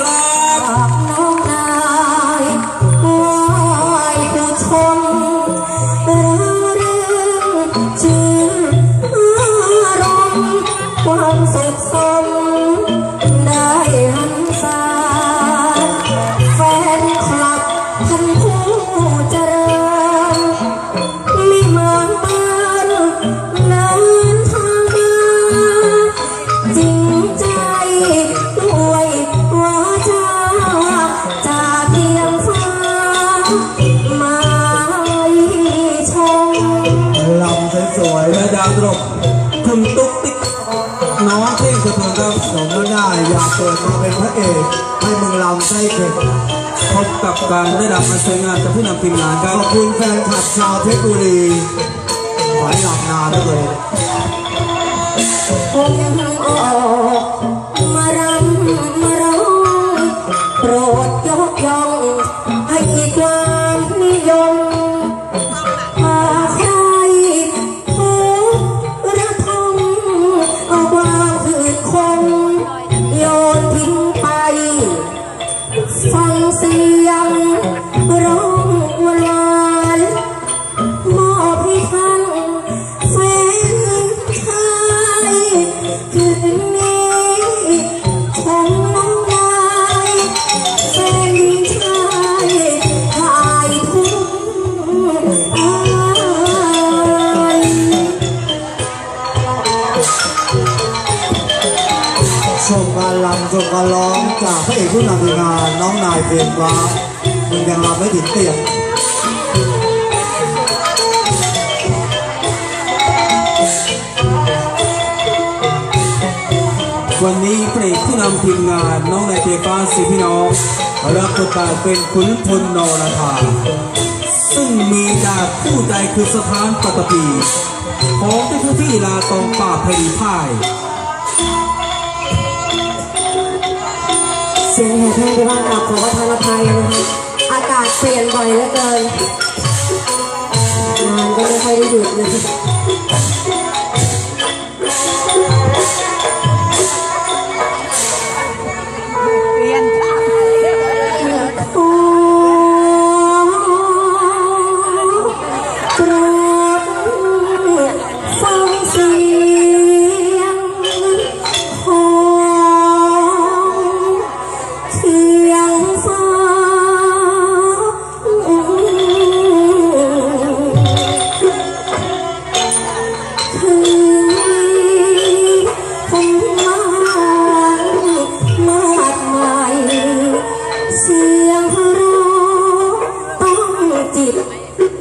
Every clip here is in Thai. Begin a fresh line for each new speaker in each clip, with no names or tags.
ครับ
น้องนายไหว้ผู้ชมระเรื่องชื่ออารมณ์ความสุขสมได้ มาชม
ลำสวยๆ
แม่ดาวตรกคุณตุ๊กติ๊ก
น้องเท่งสะเทือนครับสมแล้วได้อยากเกิดมาเป็นพระเอกให้มึงลำได้เก่ง
พบกับการได้รับมาสวยงามจากผู้นำทีมงานค
ข
รับ
อบคุณแฟนคลับชาวเพชรบุรีขอให้ลับนานด้วย
ผมออกมารำมาร้องโปรดยกย่อง อก
พระเอกผู้นำทีมงานน้องนายเพียงฟ้ามึงยังลำไม่ถึงเตียง
วันนี้พระเอกผู้นำทีมงานน้องนายเก็บฟ้าสิพี่น้องรับบทบาทเป็นขุนพลนรธาซึ่งมีจากผู้ใจคือสถานปัตตภีของที่คือพี่ลาตองป่าพรีพ่าย
สียงแห่แพร่ที่บ้านเราขอประทานอภัยนะคะอากาศเปลี่ยนบ่อยเหลือเกินงานก็ไม่ค่อยได้หยุดเลยโ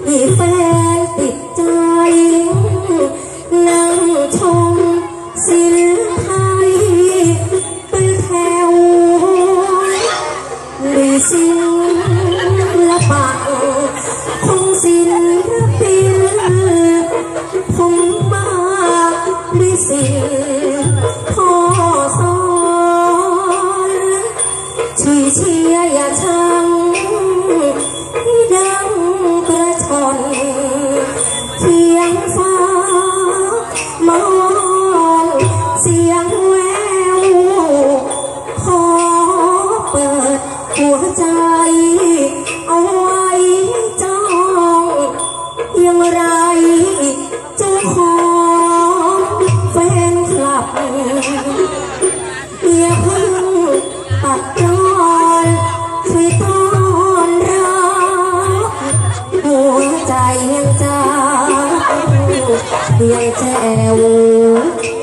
ให้ ยัง